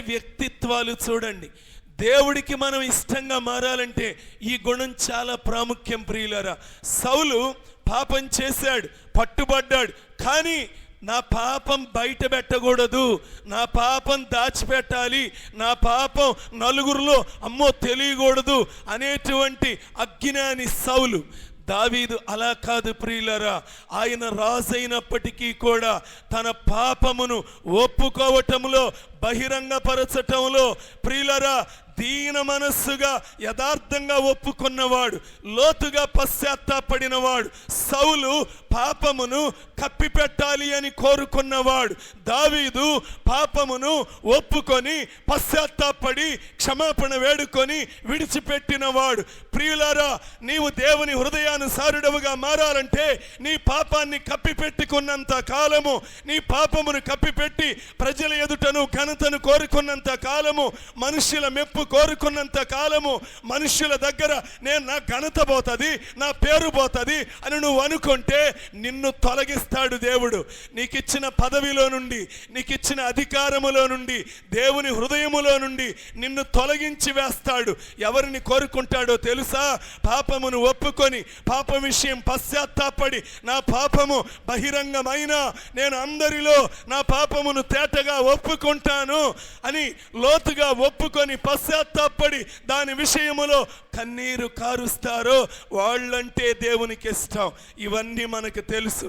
వ్యక్తిత్వాలు చూడండి. దేవుడికి మనం ఇష్టంగా మారాలంటే ఈ గుణం చాలా ప్రాముఖ్యం ప్రియులరా. సౌలు పాపం చేశాడు పట్టుబడ్డాడు కానీ నా పాపం బయట పెట్టకూడదు. నా పాపం దాచిపెట్టాలి. నా పాపం నలుగురిలో అమ్మో తెలియకూడదు అనేటువంటి అజ్ఞాని సౌలు దావీదు అలా కాదు ప్రియులరా. ఆయన రాజైనప్పటికీ కూడా తన పాపమును ఒప్పుకోవటంలో బహిరంగపరచటంలో ప్రియులరా దీన మనస్సుగా యథార్థంగా ఒప్పుకున్నవాడు లోతుగా పశ్చాత్తాపడినవాడు సౌలు పాపమును కప్పిపెట్టాలి అని కోరుకున్నవాడు దావీదు పాపమును ఒప్పుకొని పశ్చాత్తాపడి క్షమాపణ వేడుకొని విడిచిపెట్టినవాడు. ప్రియులారా నీవు దేవుని హృదయానుసారుడవుగా మారాలంటే నీ పాపాన్ని కప్పిపెట్టుకున్నంత కాలము నీ పాపమును కప్పిపెట్టి ప్రజల ఎదుటను ఘనతను కోరుకున్నంత కాలము మనుషుల మెప్పు కోరుకున్నంత కాలము మనుషుల దగ్గర నేను నా ఘనత పోతుంది నా పేరు పోతుంది అని నువ్వు అనుకుంటే నిన్ను తొలగిస్తాడు దేవుడు. నీకిచ్చిన పదవిలో నుండి నీకిచ్చిన అధికారములో నుండి దేవుని హృదయములో నుండి నిన్ను తొలగించి వేస్తాడు. ఎవరిని కోరుకుంటాడో తెలుసా? పాపమును ఒప్పుకొని పాప విషయం పశ్చాత్తాపడి నా పాపము బహిరంగమైన నేను అందరిలో నా పాపమును తేటగా ఒప్పుకుంటాను అని లోతుగా ఒప్పుకొని పశ్చాత్తాపడి దాని విషయములో కన్నీరు కారుస్తారో వాళ్ళంటే దేవునికి ఇష్టం ఇవన్నీ మనకు తెలుసు.